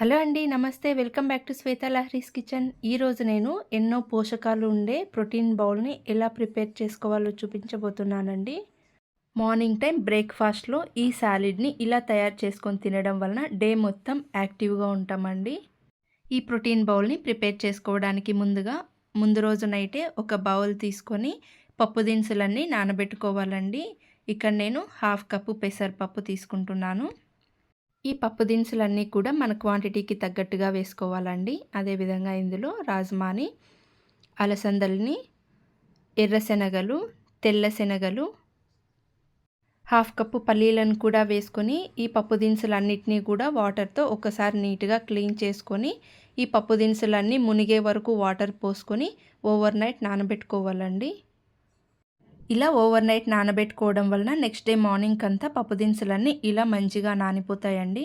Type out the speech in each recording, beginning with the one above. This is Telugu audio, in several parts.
హలో అండి నమస్తే. Welcome back to Shweta Lahari's kitchen. ఈరోజు నేను ఎన్నో పోషకాలు ఉండే ప్రోటీన్ బౌల్ని ఎలా ప్రిపేర్ చేసుకోవాలో చూపించబోతున్నానండి. మార్నింగ్ టైం బ్రేక్ఫాస్ట్లో ఈ సాలిడ్ని ఇలా తయారు చేసుకొని తినడం వలన డే మొత్తం యాక్టివ్గా ఉంటామండి. ఈ ప్రోటీన్ బౌల్ని ప్రిపేర్ చేసుకోవడానికి ముందుగా ముందు రోజు నైటే ఒక బౌల్ తీసుకొని పప్పు దినుసులన్నీ నానబెట్టుకోవాలండి. ఇక్కడ నేను హాఫ్ కప్పు పెసరపప్పు తీసుకుంటున్నాను. ఈ పప్పు దినుసులన్నీ కూడా మన క్వాంటిటీకి తగ్గట్టుగా వేసుకోవాలండి. అదేవిధంగా ఇందులో రాజ్మాని అలసందల్ని ఎర్ర శనగలు తెల్ల శనగలు హాఫ్ కప్పు పల్లీలను కూడా వేసుకొని ఈ పప్పు దినుసులన్నిటినీ కూడా వాటర్తో ఒకసారి నీట్గా క్లీన్ చేసుకొని ఈ పప్పు దినుసులన్నీ మునిగే వరకు వాటర్ పోసుకొని ఓవర్ నైట్ నానబెట్టుకోవాలండి. ఇలా ఓవర్ నైట్ నానబెట్టుకోవడం వలన నెక్స్ట్ డే మార్నింగ్ అంతా పప్పు దినుసులన్నీ ఇలా మంచిగా నానిపోతాయండి.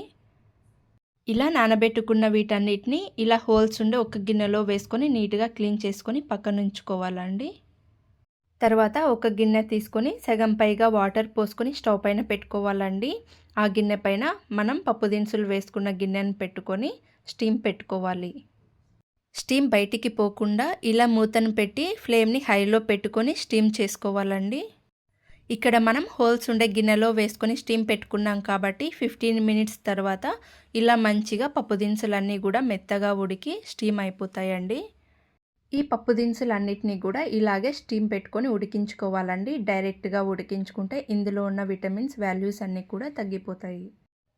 ఇలా నానబెట్టుకున్న వీటన్నిటిని ఇలా హోల్స్ ఉండే ఒక గిన్నెలో వేసుకొని నీట్గా క్లీన్ చేసుకొని పక్కన ఉంచుకోవాలండి. తర్వాత ఒక గిన్నె తీసుకొని సగం పైగా వాటర్ పోసుకొని స్టవ్ పైన పెట్టుకోవాలండి. ఆ గిన్నె పైన మనం పప్పు దినుసులు వేసుకున్న గిన్నెను పెట్టుకొని స్టీమ్ పెట్టుకోవాలి. స్టీమ్ బయటికి పోకుండా ఇలా మూతను పెట్టి ఫ్లేమ్ని హైలో పెట్టుకొని స్టీమ్ చేసుకోవాలండి. ఇక్కడ మనం హోల్స్ ఉండే గిన్నెలో వేసుకొని స్టీమ్ పెట్టుకున్నాం కాబట్టి ఫిఫ్టీన్ మినిట్స్ తర్వాత ఇలా మంచిగా పప్పు దినుసులన్నీ కూడా మెత్తగా ఉడికి స్టీమ్ అయిపోతాయండి. ఈ పప్పు దినుసులన్నిటినీ కూడా ఇలాగే స్టీమ్ పెట్టుకొని ఉడికించుకోవాలండి. డైరెక్ట్గా ఉడికించుకుంటే ఇందులో ఉన్న విటమిన్స్ వాల్యూస్ అన్నీ కూడా తగ్గిపోతాయి.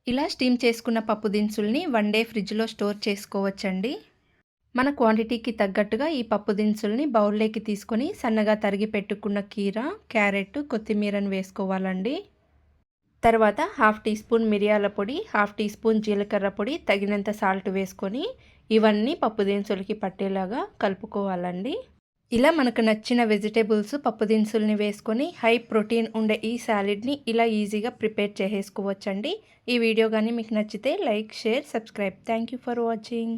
ఇలా స్టీమ్ చేసుకున్న పప్పు దినుసుల్ని వన్ డే ఫ్రిడ్జ్లో స్టోర్ చేసుకోవచ్చండి. మన క్వాంటిటీకి తగ్గట్టుగా ఈ పప్పు దినుసుల్ని బౌల్లోకి తీసుకొని సన్నగా తరిగి పెట్టుకున్న కీర క్యారెట్ కొత్తిమీరను వేసుకోవాలండి. తర్వాత హాఫ్ టీ స్పూన్ మిరియాల పొడి హాఫ్ టీ స్పూన్ జీలకర్ర పొడి తగినంత సాల్ట్ వేసుకొని ఇవన్నీ పప్పు దినుసులకి పట్టేలాగా కలుపుకోవాలండి. ఇలా మనకు నచ్చిన వెజిటేబుల్స్ పప్పు దినుసుల్ని వేసుకొని హై ప్రోటీన్ ఉండే ఈ సాలిడ్ని ఇలా ఈజీగా ప్రిపేర్ చేసేసుకోవచ్చండి. ఈ వీడియో కానీ మీకు నచ్చితే like share subscribe. Thank for watching.